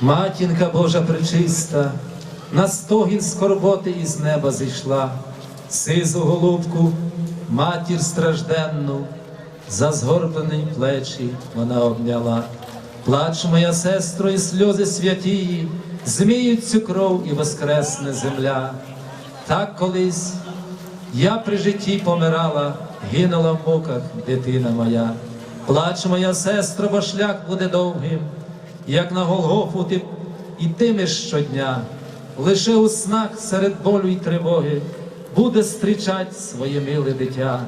Матінка Божа пречиста, на стогін скорботи із неба зійшла, сизу голубку, матір стражденну, за згорблені плечі вона обняла. Плач, моя сестро, і сльози святії, зміють цю кров і воскресне земля. Так колись я при житті помирала, гинула в муках дитина моя. Плач, моя сестро, бо шлях буде довгим, як на Голгофу ти йтимеш щодня, лише у снах серед болю й тривоги буде зустрічать своє миле дитя.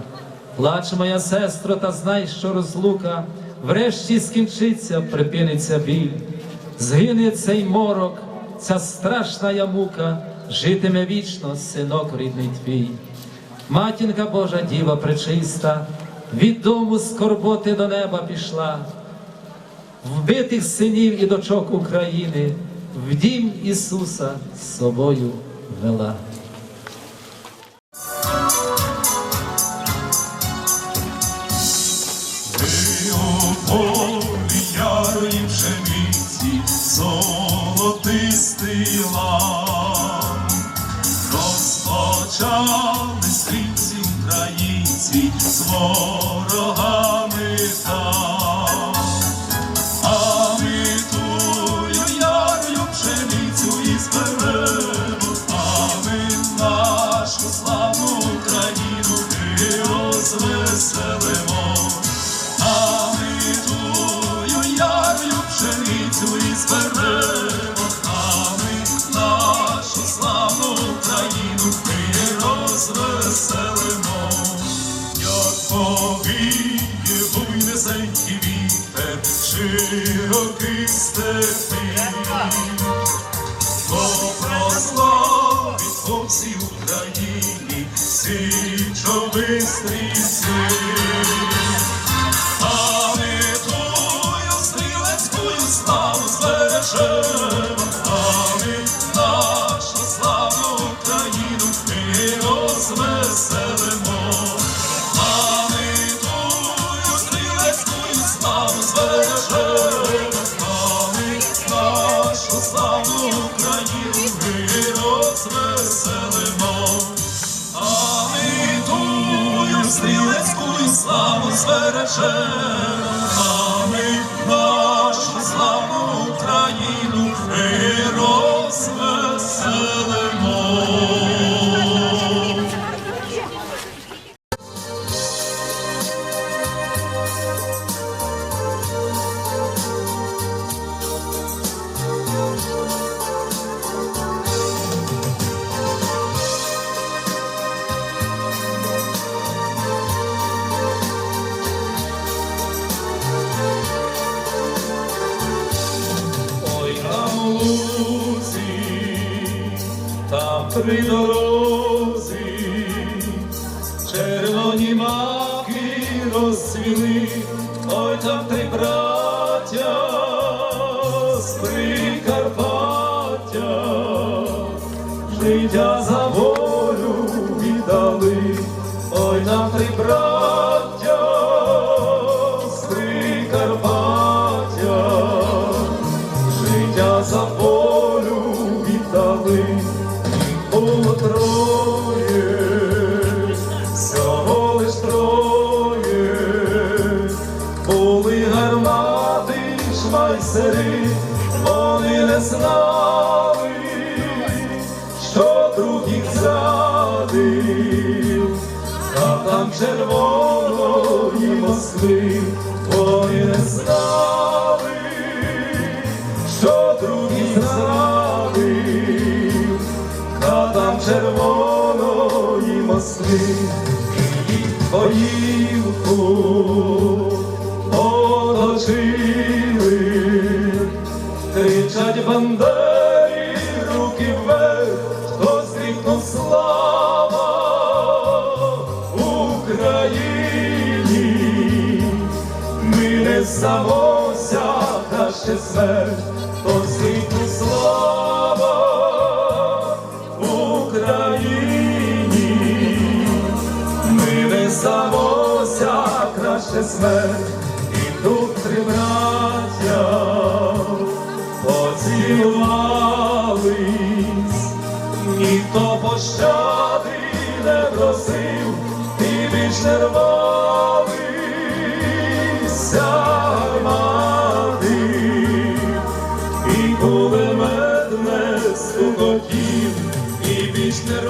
Плач, моя сестро, та знай, що розлука, врешті скінчиться, припиниться біль. Згине цей морок, ця страшна ямука, житиме вічно, синок рідний твій. Матінка Божа Діва пречиста, від дому скорботи до неба пішла, вбитих синів і дочок України, в дім Ісуса з собою вела. Україні стрільці. А славу vidorou. Москви, і боївку оточили, кричать бандери, руки вверх, хто зрікнув слава Україні. Ми не здамося, краще смерть, смерть, і тут три браття поцілувались, ніхто пощади не просив, і більш не рвалися і кулемет не стукотів, і більш не.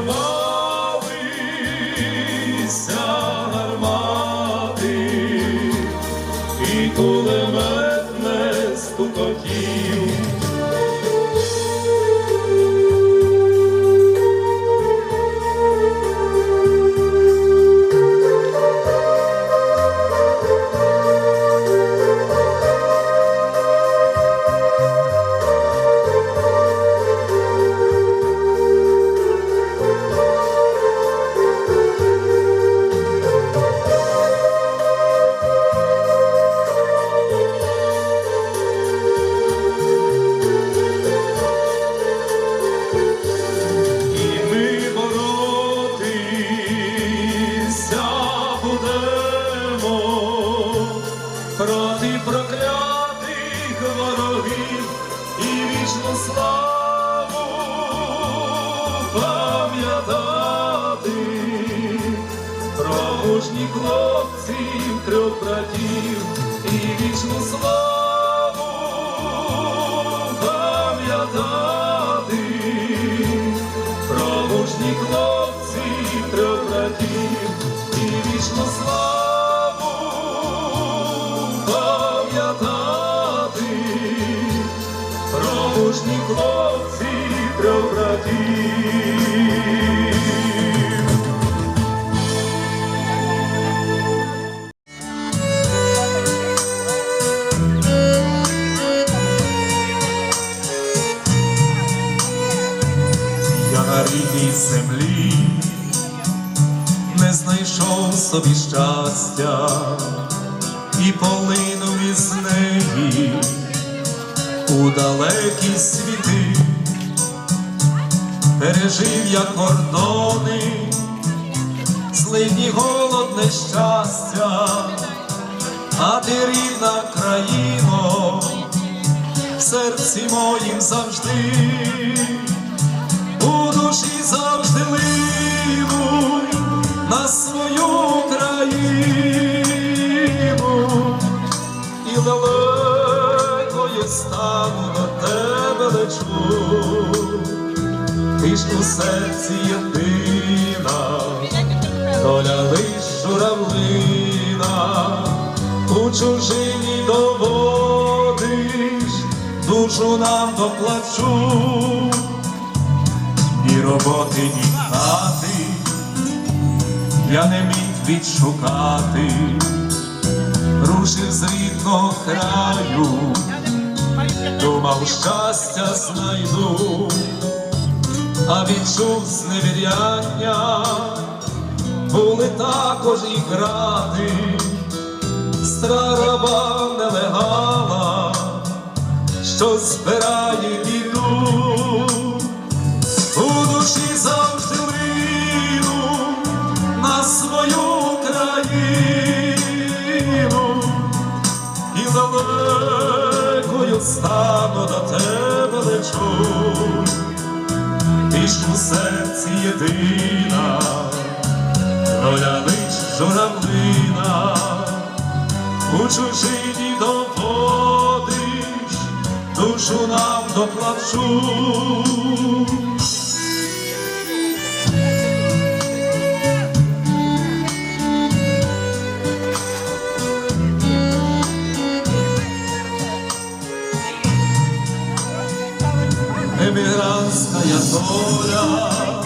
Хлопців, трьох братів і вічну славу пам'ятати про мужніх трьох братів і вічну славу пам'ятати про мужніх хлопців, трьох братів. Собі щастя і полинув із неї у далекі світи, пережив я кордони, злидні голод, нещастя, а ти рідна країно, в серці моїм завжди. У душі завжди лину на свою далекою стану до тебе лечу, ти ж у серці єдина, доля лиш журавлина, у чужині доводиш, душу нам доплачу. Ні роботи, ні хати, я не міг відшукати, рушив з рідного краю, думав, щастя знайду, а відчув зневіряння, були також і грати, страраба нелегала, що збирає стану до тебе лечу, і ж у серці єдина, роля лиш журавлина, у чужині доводиш, душу нам доплачу. Емігрантська доля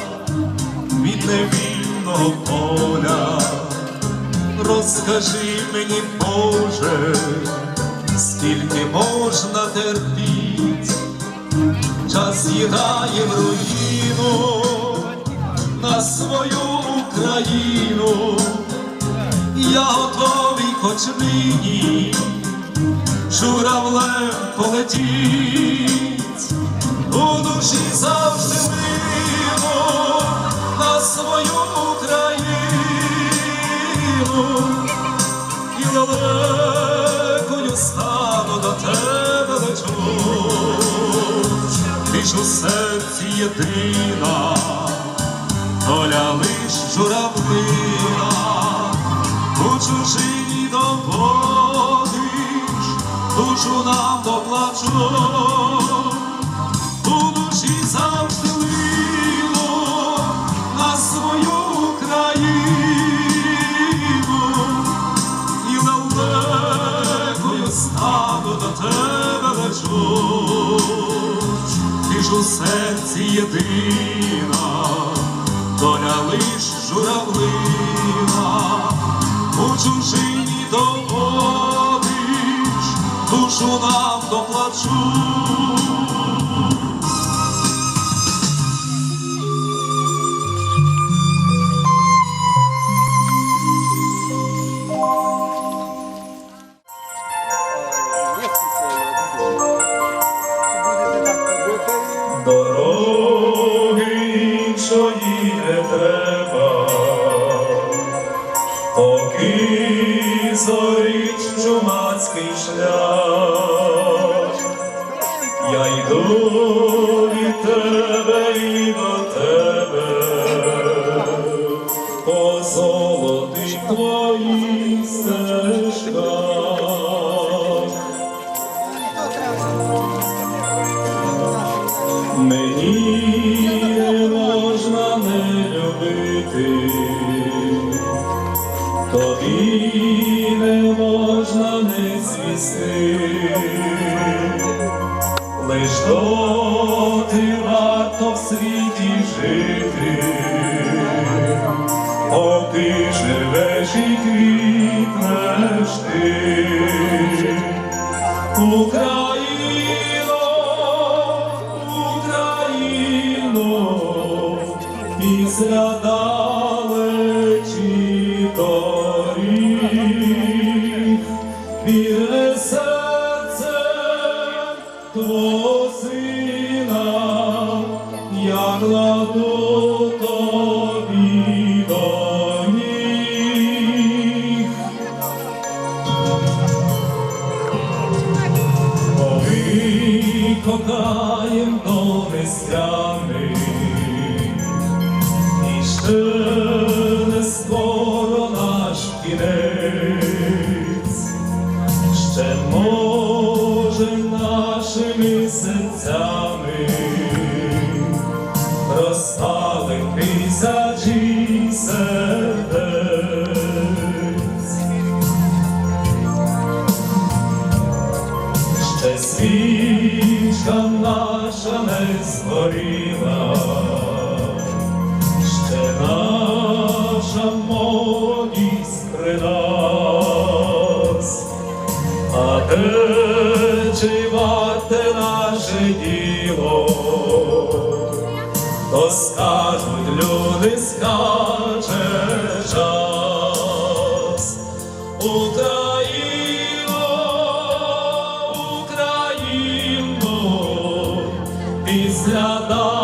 від невільного поля. Розкажи мені, Боже, скільки можна терпіть, час їдає в руїну на свою Україну. Я готовий хоч нині журавлем полетіть, у душі завжди мило на свою Україну. І далекою стану до тебе лечу, ти у серці єдина, лиш журавлина, у чужині доводиш, душу нам доплачу, серці єдина, доля лиш журавлина, у чужині доводиш, душу нам доплачу. Живеш і квітнеш ти. Україно, Ми кохаєм до нестями, і ще не скоро наш кінець, ще може нашими серцями розстали тисячі сердець. ще свічка наша не згоріла, ще наша молодість при нас, а чи варте наше діло, то скажуть люди, скаже час. Після далечі